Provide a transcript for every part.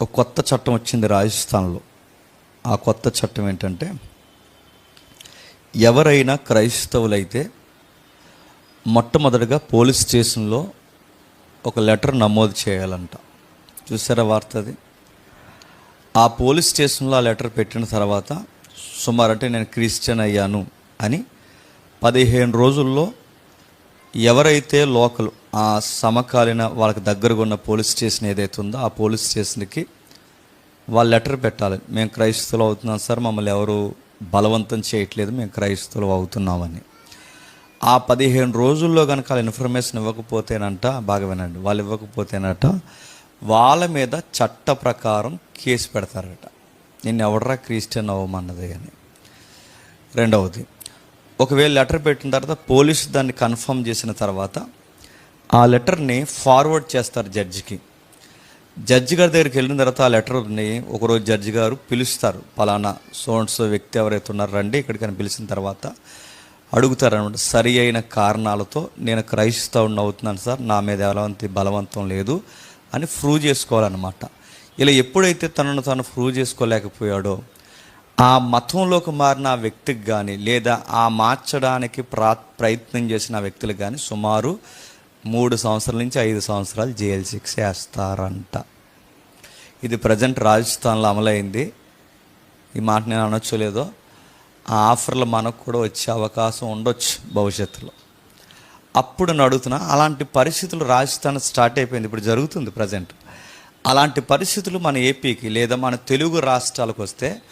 ఒక కొత్త చట్టం వచ్చింది రాజస్థాన్లో. ఆ కొత్త చట్టం ఏంటంటే ఎవరైనా క్రైస్తవులైతే మొట్టమొదటిగా పోలీస్ స్టేషన్లో ఒక లెటర్ నమోదు చేయాలంట. చూసారా వార్త అది? ఆ పోలీస్ స్టేషన్లో ఆ లెటర్ పెట్టిన తర్వాత సుమారు అంటే నేను క్రిస్టియన్ అయ్యాను అని పదిహేను రోజుల్లో ఎవరైతే లోకల్ ఆ సమకాలీన వాళ్ళకి దగ్గరగా ఉన్న పోలీస్ స్టేషన్ ఏదైతే ఉందో ఆ పోలీస్ స్టేషన్కి వాళ్ళు లెటర్ పెట్టాలి. మేము క్రైస్తవులు అవుతున్నాం సార్ మమ్మల్ని ఎవరు బలవంతం చేయట్లేదు మేము క్రైస్తవులు అవుతున్నామని. ఆ పదిహేను రోజుల్లో కనుక వాళ్ళ ఇన్ఫర్మేషన్ ఇవ్వకపోతేనంట బాగా వినండి వాళ్ళు ఇవ్వకపోతేనట వాళ్ళ మీద చట్ట ప్రకారం కేసు పెడతారట. నేను ఎవడరా క్రిస్టియన్ అవ్వమన్నది అని. రెండవది ఒకవేళ లెటర్ పెట్టిన తర్వాత పోలీసు దాన్ని కన్ఫర్మ్ చేసిన తర్వాత ఆ లెటర్ని ఫార్వర్డ్ చేస్తారు జడ్జికి. జడ్జి గారి దగ్గరికి వెళ్ళిన తర్వాత ఆ లెటర్ని ఒకరోజు జడ్జి గారు పిలుస్తారు. పలానా సోన్స్ వ్యక్తి ఎవరైతే ఉన్నారో రండి ఇక్కడికి అని పిలిచిన తర్వాత అడుగుతారనమాట. సరి అయిన కారణాలతో నేను క్రైస్తవుని అవుతున్నాను సార్ నా మీద ఎలాంటి బలవంతం లేదు అని ప్రూవ్ చేసుకోవాలన్నమాట. ఇలా ఎప్పుడైతే తనను తాను ప్రూవ్ చేసుకోలేకపోయాడో ఆ మతంలోకి మారిన ఆ వ్యక్తికి కానీ లేదా ఆ మార్చడానికి ప్రా ప్రయత్నం చేసిన వ్యక్తులకు కానీ సుమారు మూడు సంవత్సరాల నుంచి ఐదు సంవత్సరాలు జైలు శిక్ష వేస్తారంట. ఇది ప్రజెంట్ రాజస్థాన్లో అమలైంది. ఈ మాట నేను అనొచ్చో లేదో ఆ ఆఫర్లు మనకు కూడా వచ్చే అవకాశం ఉండొచ్చు భవిష్యత్తులో. అప్పుడు అడుగుతున్నా అలాంటి పరిస్థితులు రాజస్థాన్ స్టార్ట్ అయిపోయింది ఇప్పుడు జరుగుతుంది ప్రజెంట్. అలాంటి పరిస్థితులు మన ఏపీకి లేదా మన తెలుగు రాష్ట్రాలకు వస్తే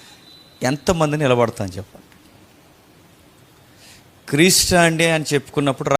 ఎంతమంది నిలబడతాను చెప్పండి. క్రిస్టియానిటీ అని చెప్పుకున్నప్పుడు